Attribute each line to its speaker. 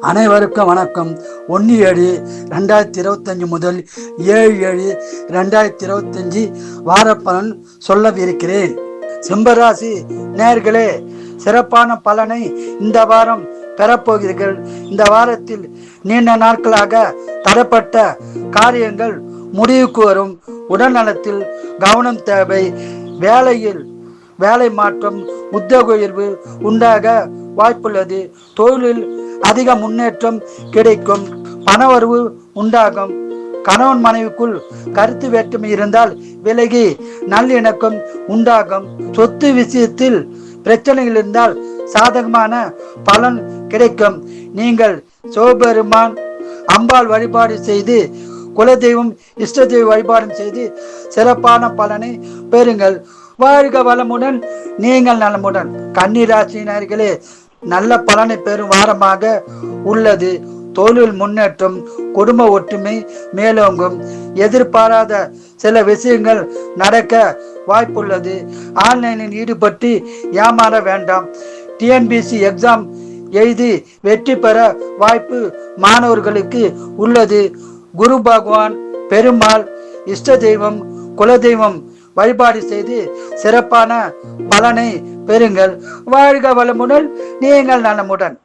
Speaker 1: அனைவருக்கும் வணக்கம். ஒன்று ஏழு ரெண்டாயிரத்தி இருபத்தஞ்சு முதல் ஏழு ஏழு ரெண்டாயிரத்தி இருபத்தஞ்சு வாரப்பலன் சொல்லவிருக்கிறேன். சிம்பராசி நேர்களே சிறப்பான பலனை இந்த வாரம் பெறப்போகிறீர்கள். இந்த வாரத்தில் நீண்ட நாட்களாக தரப்பட்ட காரியங்கள் முடிவுக்கு வரும். உடல்நலத்தில் கவனம் தேவை. வேலையில் வேலை மாற்றம் உத்தியோக உயர்வு உண்டாக வாய்ப்புள்ளது. தொழிலில் அதிக முன்னேற்றம் கிடைக்கும். பணவரவு உண்டாகும். கணவன் மனைவிக்குள் கருத்து வேற்றுமை இருந்தால் விலகி நல்லிணக்கம் உண்டாகும். சொத்து விஷயத்தில் பிரச்சனைகள் இருந்தால் சாதகமான பலன் கிடைக்கும். நீங்கள் சிவபெருமான் அம்பாள் வழிபாடு செய்து குலதெய்வம் இஷ்ட தெய்வ வழிபாடும் செய்து சிறப்பான பலனை பெறுங்கள். வாழ்க வளமுடன் நீங்கள் நலமுடன். கன்னிராசினர்களே நல்ல பலனை பெறும் வாரமாக உள்ளது. தொழில் முன்னேற்றம் குடும்ப ஒற்றுமை மேலோங்கும். எதிர்பாராத சில விஷயங்கள் நடக்க வாய்ப்புள்ளது. ஆன்லைனில் ஈடுபட்டு ஏமாற வேண்டாம். டிஎன்பிசி எக்ஸாம் எழுதி வெற்றி பெற வாய்ப்பு மாணவர்களுக்கு உள்ளது. குரு பகவான் பெருமாள் இஷ்ட தெய்வம் குலதெய்வம் வழிபாடு செய்து சிறப்பான பலனை பெறுங்கள். வாழ்க வளமுடன். நீங்கள் நலமுடன்.